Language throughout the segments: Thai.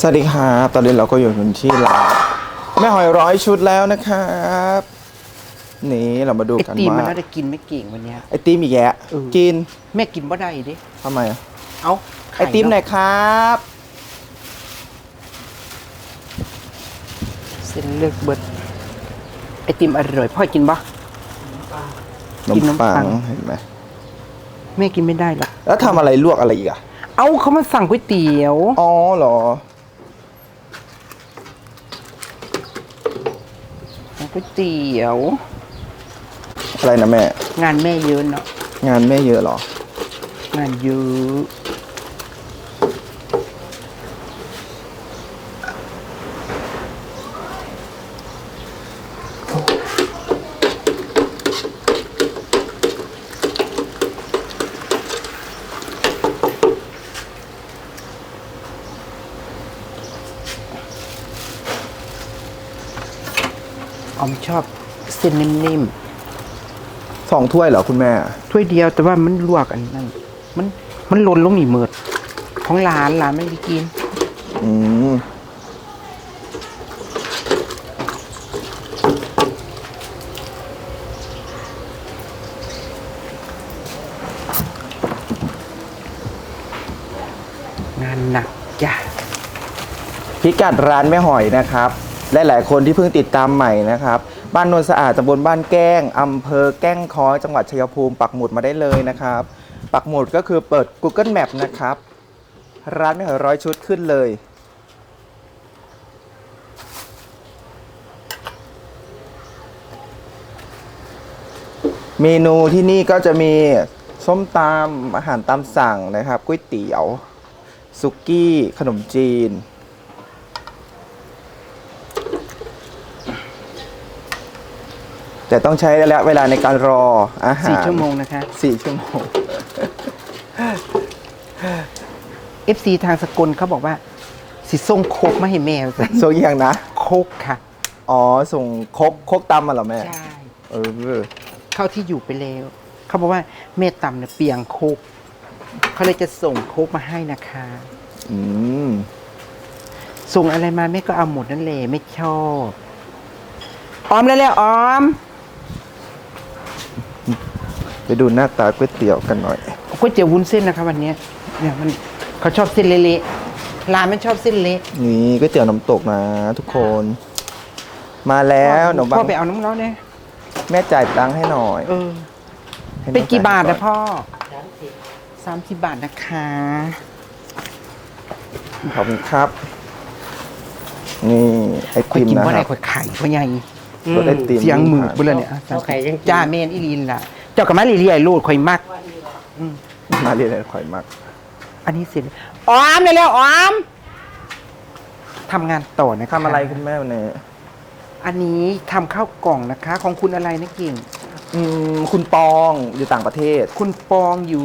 สวัสดีครับตอนนี้เราก็อยู่กันที่ร้านแม่หอยร้อยชุดแล้วนะครับนี่เรามาดูไอกันตีมว่ามันน่าจะกินไม่เก่งวันเนี้ย ไอติมอีกแยะเออ กินแม่กินบ่ได้ดิทำไมอะเอาไอติมหน่อยครับ เส้นเลือกเบิดไอติมอร่อยพ่อกินปะขนกิมนขนมปัปัง งเห็นไหมแม่กินไม่ได้หรอกแล้วทำอะไรลวกอะไรอีกอะเอาเขามาสั่งก๋วยเตี๋ยว อ๋อเหรอ สั่ง ก๋วยเตี๋ยว อะไรนะแม่ งานแม่เยอะเนาะงานแม่เยอะเหรอ งานเยอะ ออมชอบเส้นนิ่มสองถ้วยเหรอคุณแม่ ๆถ้วยเดียวแต่ว่ามันลวกอันนั้น มันมันหล่นลงนี่เมิดของหลานหลานไม่ได้กิน อืมงานหนักจ้ะพิกัดร้านแม่หอยนะครับ และหลายคนที่เพิ่งติดตามใหม่นะครับ บ้านโนนสะอาดตำบลบ้านแก้งอำเภอแก้งค้อยจังหวัดชัยภูมิปักหมุดมาได้เลยนะครับ ปักหมุดก็คือเปิด Google Map นะครับ ร้านแม่หอยร้อยชุดขึ้นเลย เมนูที่นี่ก็จะมีส้มตำอาหารตามสั่งนะครับก๋วยเตี๋ยว สุกี้ ขนมจีน แต่ต้องใช้ระยะเวลาในการรออาหารสี่ชั่วโมงนะคะ สี่ชั่วโมง FC ทางสกลเขาบอกว่า สิส่งโคกมาให้แมวจ้ะโซยังนะ โคกค่ะ อ๋อ ส่งครกครกตำมาเหรอแม่ ใช่ เออ เข้าที่อยู่ไปแล้ว เขาบอกว่าแม่ตำเนี่ยเปียงโคก เขาเลยจะส่งโคกมาให้นะคะ อืม ส่งอะไรมาแม่ก็เอาหมดนั่นแหละไม่ชอบ ออมแล้วแล้วออม ไปดูหน้าตาก๋วยเตี๋ยวกันหน่อยก๋วยเตี๋ยววุ้นเส้นนะคะวันเนี้ยเนี่ยมันเขาชอบเส้นเละๆร้านไม่ชอบเส้นเละนี่ก๋วยเตี๋ยวน้ำตกนะทุกคน มาแล้วหนมบัพ่องไปเอาน้ำร้อนเนี่ยแม่จ่ายตังค์ให้หน่อยเออให้แม่เป็นกี่บาทจ่ยนะพ่อสามสิบบาทนะคะขอบคุณครับ นี่ไอข่อยติมกินนะว่าคไรรับข่อยไข่ข่อยใหญ่รสไอติมเสียงหมือเบื่อเนี่ยเอาไข่ยังกินจ้าเมนอีลินล่ะ เจ้ากับมาลีเลียโลดข่อยมัก มาเรียนอะไรข่อยมากอันนี้เสร็จแล้วออมเลยแล้วออมทำงานต่อนะคะทำอะไรคุณแม่วันนี้อันนี้ทำข้าวกล่องนะคะ ของคุณอะไรนะเก่ง อืมคุณปองอยู่ต่างประเทศ คุณปองอยู่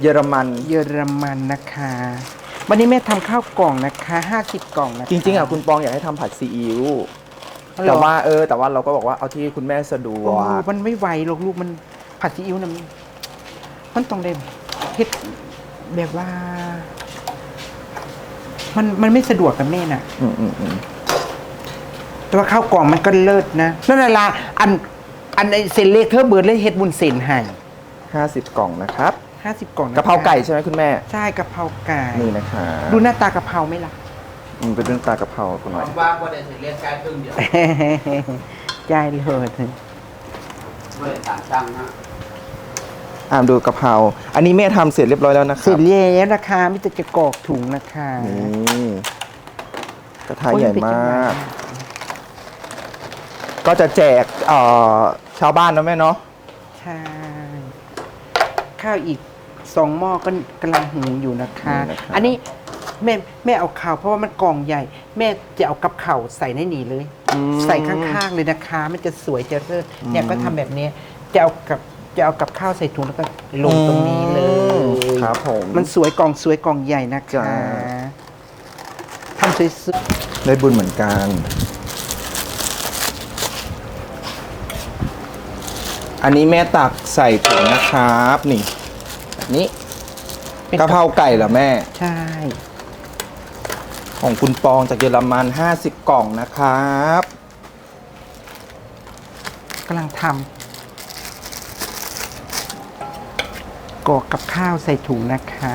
เยอรมัน เยอรมันนะคะ วันนี้แม่ทำข้าวกล่องนะคะห้าสิบกล่องนะคะจริงๆอะคุณปองอยากให้ทำผัดซีอิ๊วอ๋อเหรอแต่ว่าเออ แต่ว่าเราก็บอกว่าเอาที่คุณแม่สะดวโอ้กมันไม่ไหวหรอกลูกมัน ผัดซีอิ๊วนะมันมันต้องได้เฮ็ดแบบว่า มันมันไม่สะดวกกับแม่น่ะ อืมอืมอืมแต่ว่าข้าวกล่องมันก็เลิศนะนั่นน่ะละอัน อันไอเซนเล็กเธอเบิร์ดเลยเฮ็ดบุญเซนให้ห้าสิบกล่องนะครับห้าสิบกล่องนคกะเพราไก่ใช่ไหมคุณแม่ ใช่กะเพราไก่นี่นะคะดูหน้าตากะเพราไหมล่ะ อืมเป็นเรื่องตากะเพราคุณหน่อย ว่าบ่ได้สิเรียนการครึ่งเดียวใจเลยบ่ได้ต่างจังนะ อ่ามดูกะเพราอันนี้แม่ทำเสร็จเรียบร้อยแล้วนะคเสร็รับจแล้วนะคะมิจะจะกรอกถุงนะคะนี่กระทะโอ้ยใหญ่เป็นจังมาหวะกก็จะแจกเอ่อชาวบ้านนะแม่เนาะใช่ข้าวอีกสองหม้อก็กำลังหุงอยู่นะคะ อันนี้แม่แม่เอาข่าวเพราะว่ามันกล่องใหญ่ แม่จะเอากับเข่าวใส่ในนี่เลย อืม ใส่ข้างๆเลยนะคะ มันจะสวยจะเลิศเนี่ยก็ทำแบบนี้จะเอากับ จะเอากับข้าวใส่ถุงแล้วก็ลงตรงนี้เลย ครับผม มันสวยกล่องสวยกล่องใหญ่นะจ้าคะทำสวยได้บุญเหมือนกันอันนี้แม่ตักใส่ถุงนะครับ นี่แบบนี้ๆป็นกะเพราไก่เหรอแม่ ใช่ ของคุณปองจากเยอรมัน 50 กล่องนะครับ กำลังทำ กรอกกับข้าวใส่ถุงนะคะ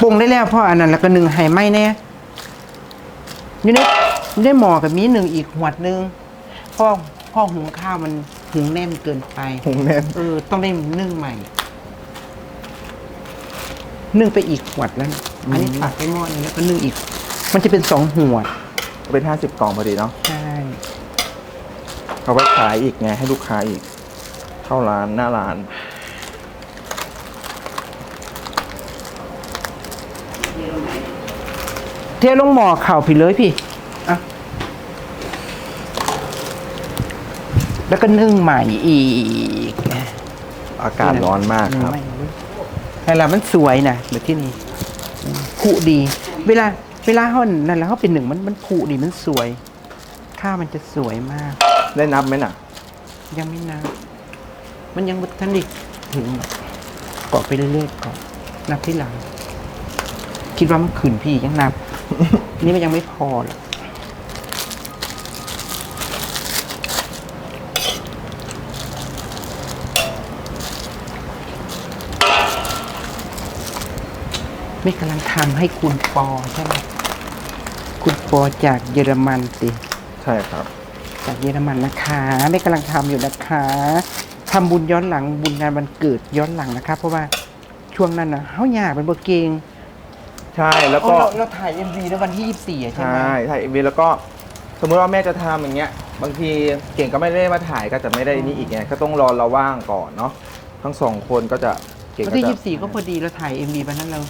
ปรุงได้แล้วพ่ออันนั้นแล้วก็หนึ่งไห่ไหมเนี่ยอยู่ในอยู่ในหม้อกับมีหนึ่งอีกหวดหนึ่งพ่อพ่อหุงข้าวมันหุงแน่นเกินไป หุงแน่น เออ ต้องได้นึ่งใหม่ นึ่งไปอีกหวดแล้วนะอันนี้ตักไปหม้อนึงแล้วก็นึ่งอีก มันจะเป็นสองหัวดเป็น50กล่องพอดีเนาะใช่เอาไปขายอีกไงให้ลูกค้าอีก เข้าร้านหน้าร้าน เทลงหม้อเข่าพี่เลยพี่อะแล้วก็นึ่งใหม่อีกนะอากาศร้อนมากครับ แต่ละมันสวยนะแบบที่นี่อืมผุดี เวลาเวลาเขานั่นแล้วเขาเป็นหนึ่งมันมันผุดีมันสวย ข้าวมันจะสวยมาก ได้นับไหมน่ะ ยังไม่นับมันยังบ่ทันไดิถึงหรอกกรอกไปเรื่อยๆก่อนนับที่หลัง คิดว่ามันขืนพี่ยังนับ นี่มันยังไม่พอหรอก ไม่กำลังทำให้คุณปอใช่ไหมคุณปอจากเยอรมันสิใช่ครับ จากเยอรมันนะคะไม่กำลังทำอยู่นะคะทำบุญย้อนหลังบุญงานวันเกิดย้อนหลังนะคะ เพราะว่าช่วงนั้นนะเฮาอยากเป็นบ่เก่งใช่แล้วก็โอ้เราเราถ่าย MV ในวันที่24อะใช่ไหมใช่ถ่ายวีแล้วก็สมมติว่าแม่จะทำอย่างเงี้ย บางทีเก่งก็ไม่ได้มาถ่ายก็จะไม่ได้นี่อีกไงก็ต้องรอเราว่างก่อนเนาะทั้งสองคนก็จะเก่งวันก็ที่จะ24ก็พอดีเราถ่าย MV วันนั้นเรา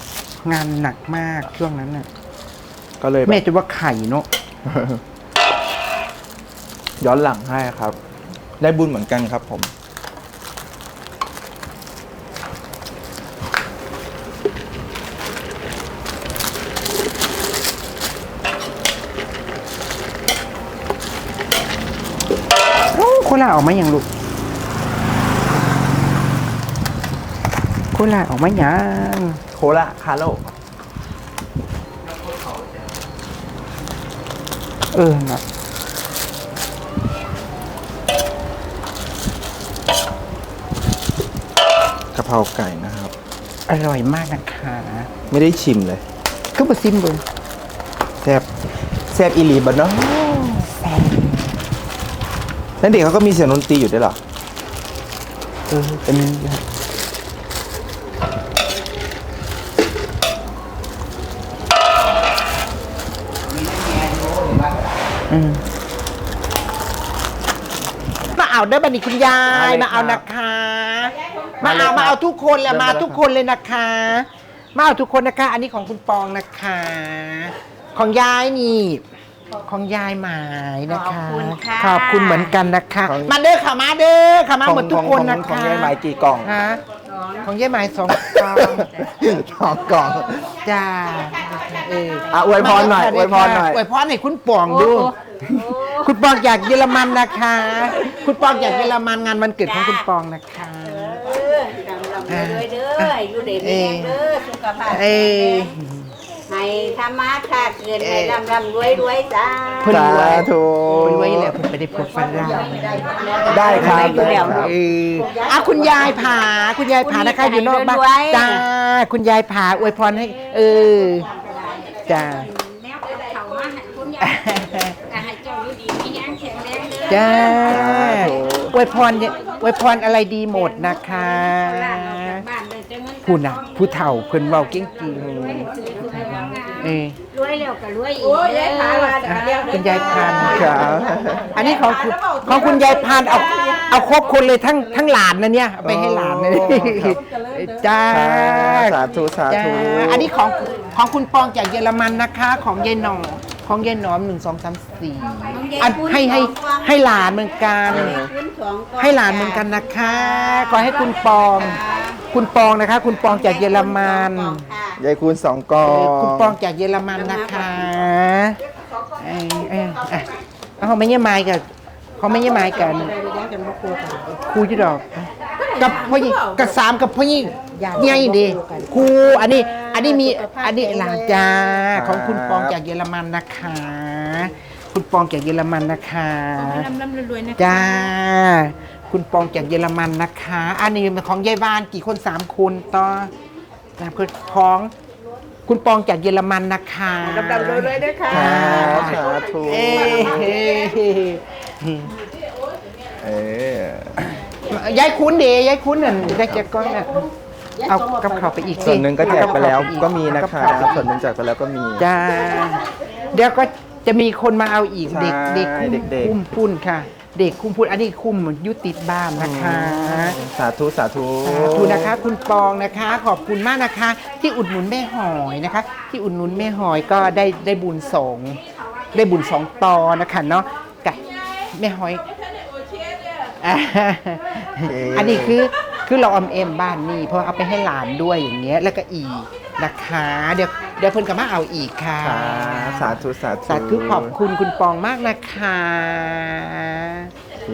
งานหนักมากช่วงนั้นน่ะก็เลยแบแม่บ จะว่าไข่เนาะย้อนหลังให้ครับ ได้บุญเหมือนกันครับผม โอ้โคลาออกมาอย่างลูกโคลาออกมาอย่าง โคละคาโลเออนะกะเพราไก่นะครับ อร่อยมากนะคะไม่ได้ชิมเลย ก็มาซิมเบิ่งแซบแซบอีหลีบันเนาะนั่นเด็กเขาก็มีเสียงดนตรีอยู่ด้วยเหรอเออเป็น มมาเอาได้อบันนี้คุณยาย มาเลยมาเอาครับนะคะ มามาเลยเอาครับมาเอาทุกคนแหละเดินมามาเลยทุกคนเลยนะคะ มาเอาทุกคนนะคะ อันนี้ของคุณปองนะคะ ของยายนี่ของยายหมายนะคะ ขอบคุณค่ะ ขอบคุณเหมือนกันนะคะของมาเด้อค่ะมาเด้อค่ะมาหมดทุกคนของนะคะ ของยายหมายกี่กล่องฮะของยายหมายสองกล่องสองกล่องจ้า เอออะอวยพรหน่อยมาอวยพรหน่อย อวยพรให้คุณปองดูโอ้โหคุณปองจากเยอรมันนะคะ คุณปองจากเยอรมันงานวันเกิดของคุณปองนะคะ เออลำลำเลยเด้ออยู่เด็กเองเด้อสุขภาพเอ้ยให้ธรรมะค่ะเกินให้ลำลำรวยรวยจ้าเพิ่นรวยสาธุ เพิ่นรวยแล้วเพิ่นไปได้พบฝรั่งได้ครับอยู่แล้วได้ครับ เอออะคุณยายผาคุณยายผานะคะอยู่นอกบ้านรวยๆจ้าคุณยายผาอวยพรให้ เออ จ้าแนวเขามาให้คุณยายก็ให้เจ้าอยู่ดีมีแรงแข็งแรงเด้อจ้าสาธุอวยพรอวยพรอะไรดีหมดนะคะบ้านออกจากบ้านเลยจะเงินผู้น่ะผู้เฒ่าเพิ่นเว้าเก่งจริงเออรวยแล้วก็รวยอีกโอ้ยยายพาว่าอะคุณยายพานครับอันนี้ของคุณของคุณยายพานเอาเอาครบคนเลยทั้งทั้งหลานนะเนี่ยเอาไปให้หลานเลยโอ้ครับจ้าสาธุสาจ้าธุอันนี้ของ ของคุณปองจากเยอรมันนะคะ ของยายหนอของยายหนอมหนึ่งสองสามสี่อันให้ให้ให้หลานเหมือนกัน ให้หลานเหมือนกันนะคะขอให้คุณปอง คุณปองนะคะ คุณปองจากเยอรมันยายคูณสองกเอล่อองคุณปองจากเยอรมันนะคะอะเอาเขาไม่เยี่ยมไม้กันเขาไม่เยี่ยมไม้กันครูที่ดอก กับพ่อหญิงกับสามกับพ่อหญิงใหญ่ดีครูอันนี้ อันนี้มี อันนี้หลานจ้าของคุณปองจากเยอรมันนะคะ คุณปองจากเยอรมันนะคะลำลำรวยๆนะจ้า คุณปองจากเยอรมันนะคะ อันนี้เป็นของยายบ้านกี่คนสามคนต่อนะคือของคุณปองจากเยอรมันนะคะดำๆเลยด้วยค่ะครับสาธุเอ้เออยายคุ้นเดยายคุ้นน่ะได้แกก้อนน่ะ เอากับเขาวไปอีกสิส่วนหนึ่งก็แจกไปแล้วเอาบก็ข้าวมีนะครัเอากับบข้าวไปส่วนหนึ่งแจกไปแล้วก็มี จ้าเดี๋ยวก็จะมีคนมาเอาอีกใช่เด็กเด็กคุ้มเด็กๆ คุ้มพุ่นค่ะ เด็กคุ้มพุ่นอันนี้คุ้มยุติดบ้านนะคะสาธุสาธุสาธุนะคะ คุณปองนะคะ ขอบคุณมากนะคะ ที่อุดหนุนแม่หอยนะคะ ที่อุดหนุนแม่หอยก็ได้ได้บุญสองได้บุญสองตอนะคะเนาะกับแม่หอยอ่าอันนี้คือ คือเราออมเอ็มบ้านนี่เพราะเอาไปให้หลานด้วยอย่างเงี้ยแล้วก็อีกนะคะเดี๋ยวเดี๋ยวเพิ่นก็มาเอาอีกค่ะครับสาธุสาธุสาธุขอบคุณคุณปองมากนะคะ โอเค